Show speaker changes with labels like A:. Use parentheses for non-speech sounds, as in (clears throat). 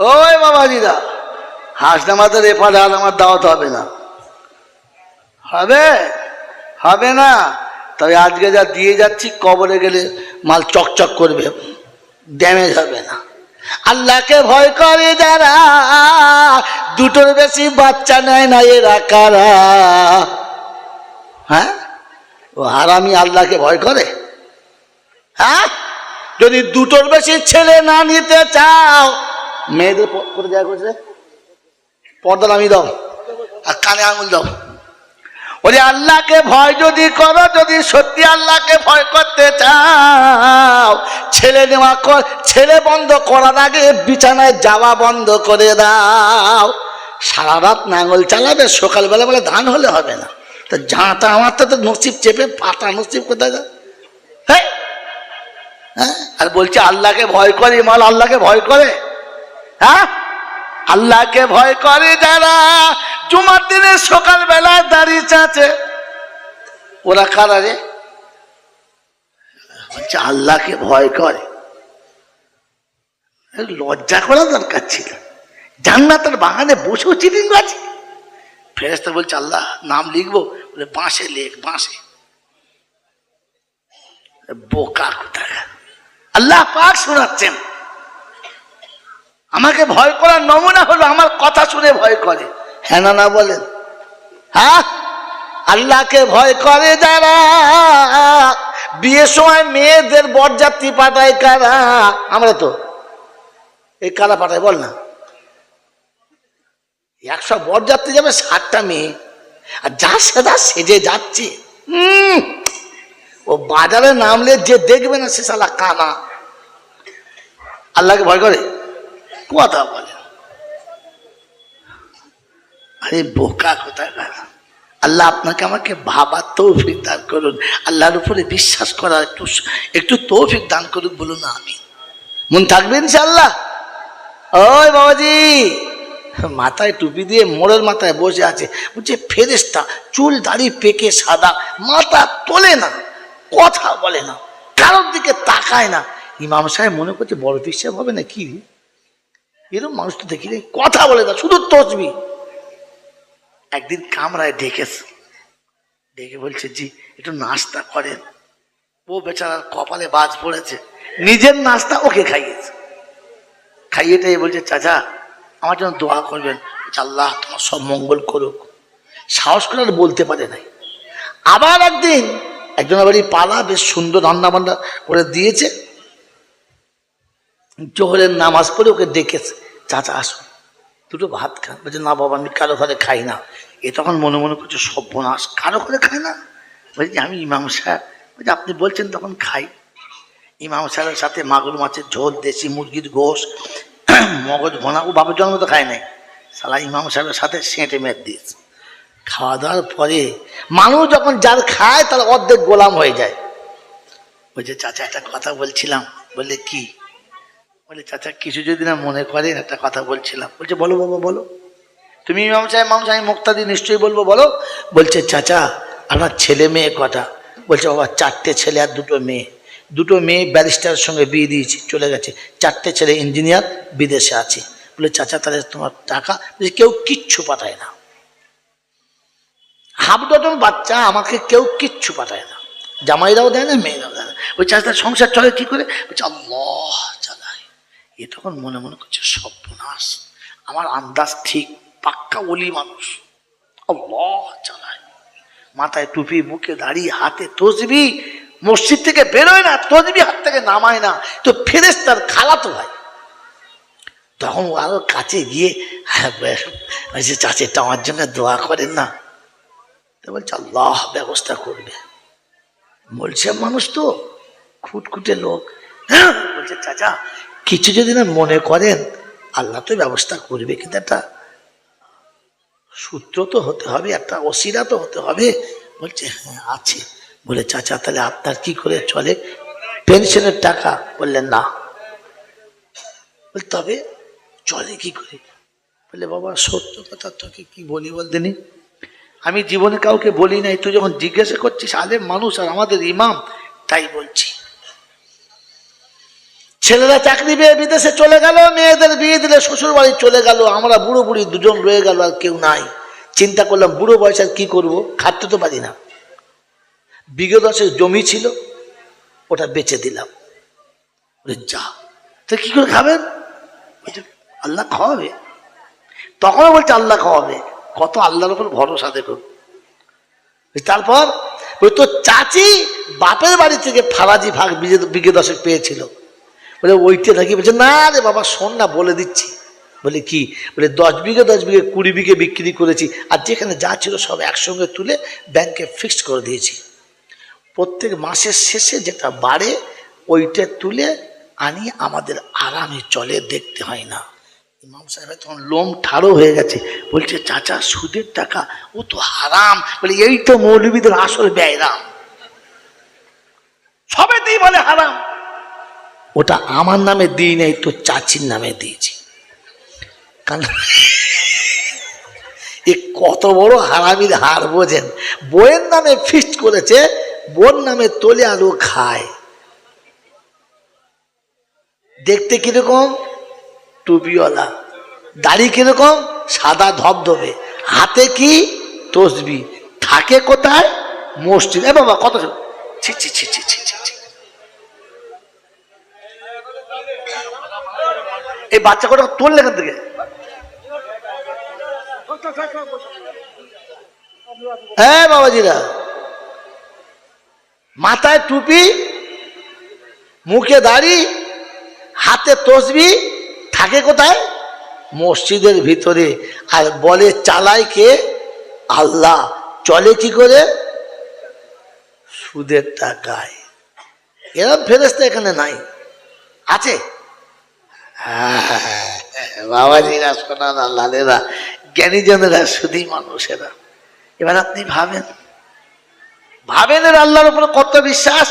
A: ওই বাবাজিরা হাঁস নামাজের এপারে আর আমার দাওয়াত হবে না। হবে? হবে না? তবে আজকে যা দিয়ে যাচ্ছি, কবরে গেলে মাল চকচক করবে, ড্যামেজ হবে না। আল্লাহকে ভয় করে যারা, দুটোর বেশি বাচ্চা নেয় না এরা কারা? হ্যাঁ? ও হারামি আল্লাহকে ভয় করে? হ্যাঁ? যদি দুটোর বেশি ছেলে না নিতে চাও মেয়েদের করে দেওয়া করছে? পর্দা নামি দাও আর কানে আঙুল দাও। ওরে আল্লাহকে ভয় যদি করো, যদি সত্যি আল্লাহকে ভয় করতে চাও, ছেলে নেওয়া কর ছেলে বন্ধ করার আগে বিছানায় যাওয়া বন্ধ করে দাও। সারা রাত নাঙল চালাবে, সকালবেলা বলে ধান হলে হবে না। তো ঝাঁটা আমার তো নসিব চেপে পাতা নসিব কোথায় যায় হ্যাঁ হ্যাঁ? আর বলছে, আল্লাহকে ভয় করে মাল আল্লাহকে ভয় করে। হ্যাঁ? আল্লাহকে ভয় করে যারা জুমার দিনে সকালবেলায় দাঁড়িয়ে চাচে ওরা কারা রে? বলছে আল্লাহকে ভয় করে। লজ্জা করা দরকার ছিল। জান্নাতের বাগানে বসেও চিটিং আছে ফেরেস্তা বলছে, আল্লাহ, নাম লিখব? বলে, বাঁশে লেখ, বাঁশে। বোকা কোথায় আল্লাহ পাক শোনাচ্ছেন। আমাকে ভয় করার নমুনা হলো আমার কথা শুনে ভয় করে। হ্যাঁ না বলেন হ্যাঁ আল্লাহকে ভয় করে যারা? বিয়ের সময় মেয়েদের বরযাত্রী পাঠায় কারা? আমরা তো এই কারা পাঠায় বল না। একশো বরযাত্রী যাবে সাতটা মেয়ে, আর যা সেদা সেজে যাচ্ছে। ও বাজারে নামলে যে দেখবে না সে সালা কানা। আল্লাহকে ভয় করে? কথা বলে। আরে বোকা কোথায় আল্লাহ আপনাকে আমাকে ভাবার তৌফিক দান করুন। আল্লাহর উপরে বিশ্বাস করার একটু একটু তৌফিক দান করুন বলুন না আমি মন থাকবে ইনশাল্লাহ ওই বাবাজি, মাথায় টুপি দিয়ে মোড়ের মাথায় বসে আছে। বলছে ফেরেস্তা চুল, দাড়ি পেকে সাদা, মাথা তোলে না, কথা বলে না, কারোর দিকে তাকায় না। ইমাম সাহেব মনে করছে বড় পিসাব হবে না কি? এরকম মানুষ তো দেখি কথা বলে না শুধু তসবি। একদিন কামরায় ডেকেছে। ডেকে বলছে, জি, একটু নাস্তা করেন। ও বেচারার কপালে বাজ পড়েছে। নিজের নাস্তা ওকে খাইয়েছে। খাইয়েটাই বলছে, চাচা, আমার জন্য দোয়া করবেন। আল্লাহ তোমার সব মঙ্গল করুক। সাহস করে আর বলতে পারে নাই। আবার একদিন একজনের বাড়ি পালা, বেশ সুন্দর রান্না বান্না করে দিয়েছে। জোহরের নামাজ পড়ে ওকে ডেকেছে চাচা, আসুন। দুটো ভাত খান। বলছে, না বাবা, আমি কারও ঘরে খাই না। এ তখন মনে মনে করছে, সর্বনাশ, কারও ঘরে খায় না? বলছি, আমি ইমাম সাহেব। বলছি, আপনি বলছেন তখন খাই। ইমাম সাহেবের সাথে মাগুর মাছের ঝোল, দেশি মুরগির গোশ, (clears throat) মগজ ভোনা, ও বাবার জন্ম তো খায় নাই। সালা ইমাম সাহেবের সাথে সেঁটে মেট দিয়েছে। খাওয়া দাওয়ার পরে মানুষ যখন যার খায়, তার অর্ধেক গোলাম হয়ে যায়। বলছে, চাচা, একটা কথা বলছিলাম। বললে, কি? বলে, চাচা, কিছু যদি না মনে করেন, একটা কথা বলছিলাম। বলছে, বলো, বাবা, বলো। তুমি ইমাম সাহেব মাম সাহেব মুক্তাদি, নিশ্চয়ই বলব, বলো। বলছে, চাচা, আমার ছেলে মেয়ে কটা? বলছে, বাবা, চারটে ছেলে আর দুটো মেয়ে। দুটো মেয়ে ব্যারিস্টারের সঙ্গে বিয়ে দিয়েছি, চলে গেছে। চারটে ছেলে ইঞ্জিনিয়ার বিদেশে আছে। বলে, চাচা, তাহলে তোমার টাকা? কেউ কিচ্ছু পাঠায় না। হাফ ডজন বাচ্চা, আমাকে কেউ কিচ্ছু পাঠায় না। জামাইরাও দেয় না, মেয়েরাও দেয় না। ওই চাচার সংসার চলে কি করে? বলছে, আল্লাহ চালায় এ তখন মনে মনে করছে সর্বনাশ। আমার আন্দাজ ঠিক পাক্কা ওলি মানুষ। চালায়। মাথায় টুপি মুখে দাড়ি হাতে তসবি মসজিদ থেকে বেরোয় না তসবি হাত থেকে নামায় না তো ফেরেস তার খালাতো ভাই। তখন আরও কাছে গিয়ে বলছে চাচেরটা আমার জন্য দোয়া করেন না। তো বলছে আল্লাহ ব্যবস্থা করবে। বলছে মানুষ তো খুটখুটে লোক। হ্যাঁ, বলছে চাচা কিছু যদি না মনে করেন, আল্লাহ তো ব্যবস্থা করবে। কিন্তু একটা সূত্র তো হতে হবে, একটা অসিরা তো হতে হবে। বলছে হ্যাঁ আছে। বলে, চাচা, তাহলে আপনার কি করে চলে? পেনশনের টাকা। বললেন, না। তবে চলে কি করে? বলে, বাবা, সত্য কথা তোকে কি বলি বলতে নি আমি জীবনে কাউকে বলি নাই। তুই যখন জিজ্ঞাসা করছিস আলে মানুষ আর আমাদের ইমাম, তাই বলছি। ছেলেরা চাকরি পেয়ে বিদেশে চলে গেল, মেয়েদের বিয়ে দিলে শ্বশুর বাড়ি চলে গেল, আমরা বুড়ো বুড়ি দুজন রয়ে গেল আর কেউ নাই। চিন্তা করলাম, বুড়ো বয়সে আর কি করব? খাটতে তো পারি না। দশের জমি ছিল, ওটা বেচে দিলাম। যা। তো কি করে খাবেন? আল্লাহ খাওয়াবে। তখনও বলছে, আল্লাহ খাওয়াবে। কত আল্লাহর উপর ভরসা দেখুন। তারপর ওই তো চাচি বাপের বাড়ি থেকে ফারাজি ভাগ বিঘে দশেক পেয়েছিল। বলে ওইটা নাকি বলছে, না রে বাবা, শোন না, বলে দিচ্ছি। বলে কি? বলে, দশ বিঘে দশ বিঘে, কুড়ি বিঘে বিক্রি করেছি আর যেখানে যা ছিল সব একসঙ্গে তুলে ব্যাংকে ফিক্সড করে দিয়েছি। প্রত্যেক মাসের শেষে যেটা বাড়ে, ওইটা তুলে আনি আমাদের আরামে চলে, দেখতে হয় না। ইমাম সাহেব তখন লোম ঠাড়ো হয়ে গেছে। বলছে, চাচা, সুদের টাকা, ও তো হারাম। বলে, এই তো মৌলবীদের আসল ব্যয়রাম। সবেতেই বলে হারাম। ওটা আমার নামে দিই নাই তো চাচির নামে দিয়েছি। কারণ এ কত বড় হারামির হার, বোঝেন? বইয়ের নামে ফিস্ট করেছে বোন নামে তোলে ও খায়। দেখতে কীরকম? টুপিওয়ালা। দাড়ি কীরকম? সাদা ধবধবে। হাতে কি? তসবি। থাকে কোথায়? মসজিদ। এ বাবা, কত ছি ছি ছি ছি ছি ছি ছি। এই বাচ্চা কটা তুললে এখান থেকে। হ্যাঁ বাবাজিরা। মাথায় টুপি, মুখে দাড়ি, হাতে তসবি, থাকে কোথায়? মসজিদের ভিতরে। আর বলে চালায় কে? আল্লাহ। চলে কি করে? সুদের টাকায়। এরকম ফেরেস্তা এখানে নাই। আছে? বাবাজিরা সোনারা লালেরা, জ্ঞানীজনেরা শুধুই মানুষেরা। এবার আপনি ভাবেন। ভাবেন এর আল্লাহর উপরে কত বিশ্বাস?